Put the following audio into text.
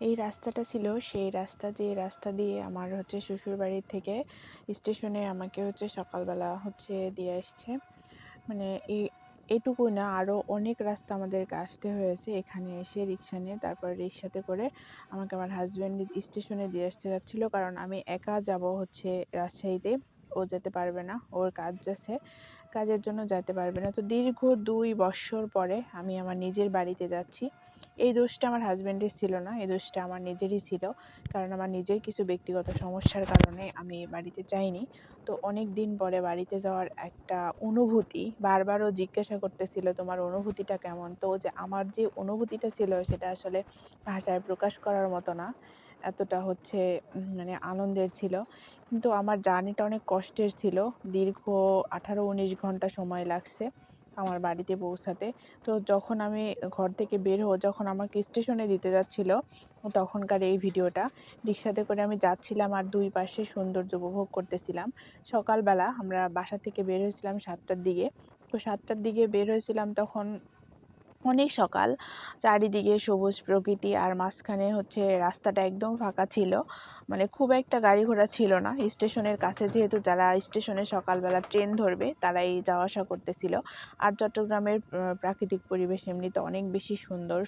এই রাস্তাটা ছিল সেই রাস্তা যে রাস্তা দিয়ে আমার হচ্ছে শ্বশুরবাড়ির থেকে স্টেশনে আমাকে হচ্ছে সকালবেলা হচ্ছে দিয়ে আসছে। মানে এই এটুকু না আরও অনেক রাস্তা আমাদেরকে আসতে হয়েছে। এখানে এসে রিক্সা নিয়ে তারপর রিক্সাতে করে আমাকে আমার হাজব্যান্ড স্টেশনে দিয়ে আসতে যাচ্ছিল। কারণ আমি একা যাব হচ্ছে রাজশাহীতে। ও যেতে পারবে না, ওর কাজ আছে, কাজের জন্য যেতে পারবে না। তো দীর্ঘ দুই বছর পরে আমি আমার নিজের বাড়িতে যাচ্ছি। এই দোষটা আমার হাজব্যান্ডের ছিল না, এই দোষটা আমার নিজেরই ছিল, কারণ আমার নিজের কিছু ব্যক্তিগত সমস্যার কারণে আমি বাড়িতে যাইনি। তো অনেক দিন পরে বাড়িতে যাওয়ার একটা অনুভূতি, বারবারও জিজ্ঞাসা করতেছিল, তোমার অনুভূতিটা কেমন? তো যে আমার যে অনুভূতিটা ছিল, সেটা আসলে ভাষায় প্রকাশ করার মতো না। এতটা হচ্ছে মানে আনন্দের ছিল। কিন্তু আমার জার্নিটা অনেক কষ্টের ছিল। দীর্ঘ আঠারো উনিশ ঘণ্টা সময় লাগছে আমার বাড়িতে পৌঁছাতে। তো যখন আমি ঘর থেকে বের হো যখন আমাকে স্টেশনে দিতে যাচ্ছিল, তখনকার এই ভিডিওটা, রিক্সাতে করে আমি যাচ্ছিলাম আর দুই পাশে সৌন্দর্য উপভোগ করতেছিলাম। সকালবেলা আমরা বাসা থেকে বের হয়েছিলাম সাতটার দিকে। তো সাতটার দিকে বের হয়েছিলাম তখন অনেক সকাল। চারিদিকে সবুজ প্রকৃতি আর মাঝখানে হচ্ছে রাস্তাটা একদম ফাঁকা ছিল। মানে খুব একটা গাড়ি ঘোড়া ছিল না। স্টেশনের কাছে যেহেতু যারা স্টেশনে সকালবেলা ট্রেন ধরবে, তারাই যাওয়া আসা করতেছিল। আর চট্টগ্রামের প্রাকৃতিক পরিবেশ এমনিতে অনেক বেশি সুন্দর।